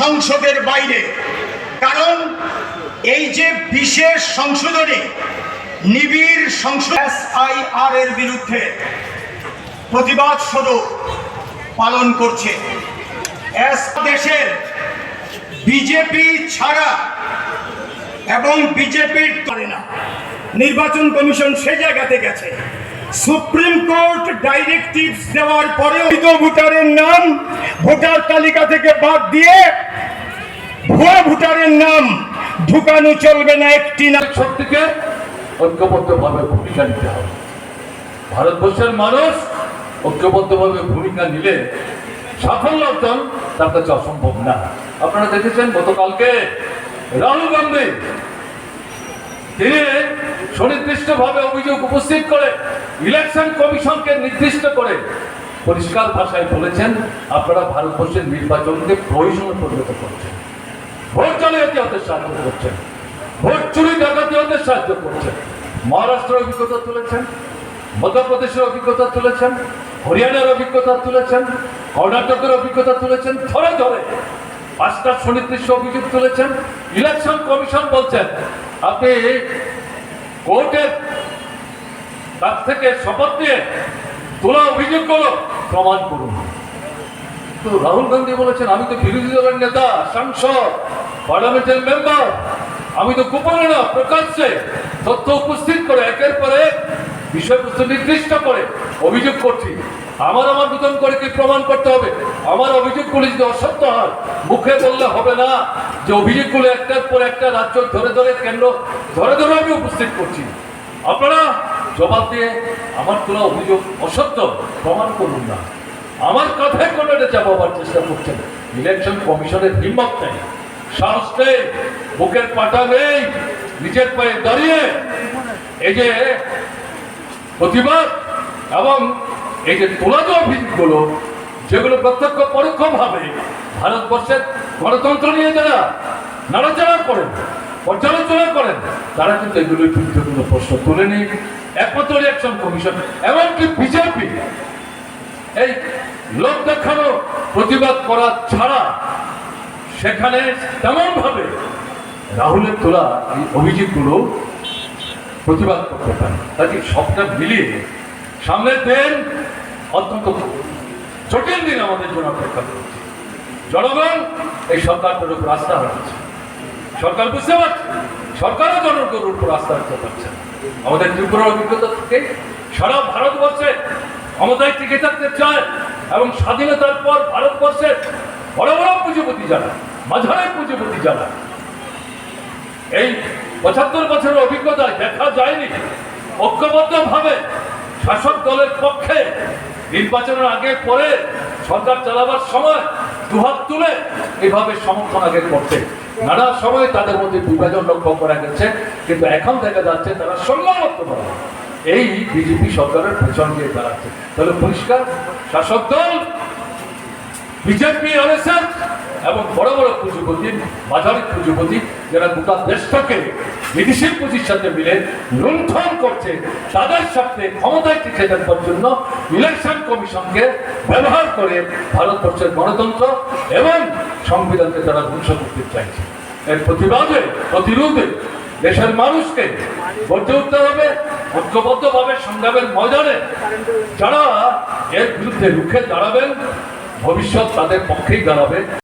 সংসদের বাইরে। কারণ এই যে বিশেষ সংশোধনী, নিবিড় সংসদ এসআইআর এর বিরুদ্ধে প্রতিবাদ স্বরূপ পালন করছে। দেশের বিজেপি ছাড়া এবং বিজেপির করে না। নির্বাচন কমিশন সে জায়গাতে গেছে। সুপ্রিম কোর্ট ডাইরেক্টিভস দেওয়ার পরেও ভোটারের নাম ভোটার তালিকা থেকে বাদ দিয়ে ভুয়া ভোটারের নাম ঢুকানো চলবে না একটি না। শক্তিকে ঐক্যবদ্ধভাবে ভূমিকা নিতে হবে। ভারতবর্ষের মানুষ ঐক্যবদ্ধভাবে ভূমিকা নিলে সাফল্য অর্জন তার কাছে অসম্ভব না। আপনারা দেখেছেন, গতকালকে রাহুল গান্ধী তিনি সুনির্দিষ্টভাবে অভিযোগ উপস্থিত করে ইলেকশন কমিশনকে নির্দিষ্ট করে পরিষ্কার ভাষায় বলেছেন, আপনারা ভারতবর্ষের নির্বাচনকে প্রয়োজনে পরিণত করছেন। ভোট জালিয়াতি হতে সাহায্য করছেন। ভোট চুরি ডাকাতি হতে সাহায্য করছেন। মহারাষ্ট্রের অভিজ্ঞতা তুলেছেন, মধ্যপ্রদেশের অভিজ্ঞতা তুলেছেন, হরিয়ানার অভিজ্ঞতা তুলেছেন, কর্ণাটকের অভিজ্ঞতা তুলেছেন, ধরে ধরে পাঁচটা সুনির্দিষ্ট অভিযোগ তুলেছেন। ইলেকশন কমিশন বলছেন, আপনি কোর্টের তার থেকে শপথ নিয়ে তোলা অভিযোগগুলো প্রমাণ করুন তো রাহুল গান্ধী বলেছেন, আমি তো বিরোধী দলের নেতা, সাংসদ, পার্লামেন্টের মেম্বার, আমি তো গোপনে না, প্রকাশ্যে তথ্য উপস্থিত করে, একের পর বিষয়বস্তু নির্দিষ্ট করে অভিযোগ করছি। আমার আমার নতুন করে কি প্রমাণ করতে হবে? আমার অভিযোগগুলি যদি অসত্য হয়, মুখে বললে হবে না যে অভিযোগগুলো একটার পর একটা রাজ্য ধরে ধরে কেন্দ্র ধরে ধরে আমি উপস্থিত করছি। আপনারা জবাব দিয়ে আমার তোলা অভিযোগ অসত্য প্রমাণ করুন না। আমার কথায় কোনো এটা চাপাবার চেষ্টা করছেন। ইলেকশন কমিশনের হিম্মত নেই সাহস নেই, বুকের পাটা নেই, নিজের পায়ে দাঁড়িয়ে। এই যে প্রতিবাদ এবং এই যে তোলা যে অভিযোগগুলো, যেগুলো প্রত্যক্ষ পরোক্ষভাবে ভারতবর্ষের গণতন্ত্র নিয়ে যারা নাড়াচাড়া করেন, পর্যালোচনা করেন, তারা কিন্তু এগুলোর বিরুদ্ধে প্রশ্ন তোলেনি। ইলেকশন কমিশন এমনকি বিজেপি এই লোক দেখানো প্রতিবাদ করা ছাড়া সেখানে তেমন ভাবে রাহুলের তোলা এই অভিযোগগুলো প্রতিবাদ করতে পারে। তাকে সবটা মিলিয়ে সামনের দিন অত্যন্ত জটিল দিন আমাদের জন্য অপেক্ষা করছে। জনগণ এই সরকারটার উপর আস্থা হারাচ্ছে সরকার বুঝতে পারছে, সরকারও জনগণের উপর আস্থা রাখতে পারছে না। আমাদের ত্রিপুরার অভিজ্ঞতা থেকে সারা ভারতবর্ষে ক্ষমতায় টিকে থাকতে চায় এবং স্বাধীনতার পর ভারতবর্ষের বড় বড় পুঁজিপতি যারা, মাঝারি পুঁজিপতি যারা, এই পঁচাত্তর বছরের অভিজ্ঞতায় দেখা যায়নি। ঐক্যবদ্ধ ভাবে শাসক দলের পক্ষে নির্বাচনের আগে পরে সরকার চালাবার সময় দুহাত তুলে এভাবে সমর্থন আগে করতে নানা সময় তাদের মধ্যে বিভাজন লক্ষ্য করা গেছে, কিন্তু এখন দেখা যাচ্ছে তারা সম্মানবদ্ধভাবে এই বিজেপি সরকারের পেছন দিয়ে দাঁড়াচ্ছে। তাহলে পরিষ্কার, শাসক দল, বিজেপি এবং বড় বড় পুঁজিপতি, মাঝারি পুঁজিপতি, যারা গোটা দেশটাকে বিদেশি পুঁজির সাথে মিলে লুণ্ঠন করছে, তাদের সাথে ক্ষমতায় টিকে থাকবার জন্য ইলেকশন কমিশনকে ব্যবহার করে ভারতবর্ষের গণতন্ত্র এবং সংবিধানকে তারা ধ্বংস করতে চাইছে। এর প্রতিবাদে, প্রতিরোধে দেশের মানুষকে গড়ে উঠতে হবে, ঐক্যবদ্ধভাবে সংগ্রামের ময়দানে যারা এর বিরুদ্ধে রুখে দাঁড়াবেন, ভবিষ্যৎ তাদের পক্ষেই দাঁড়াবে।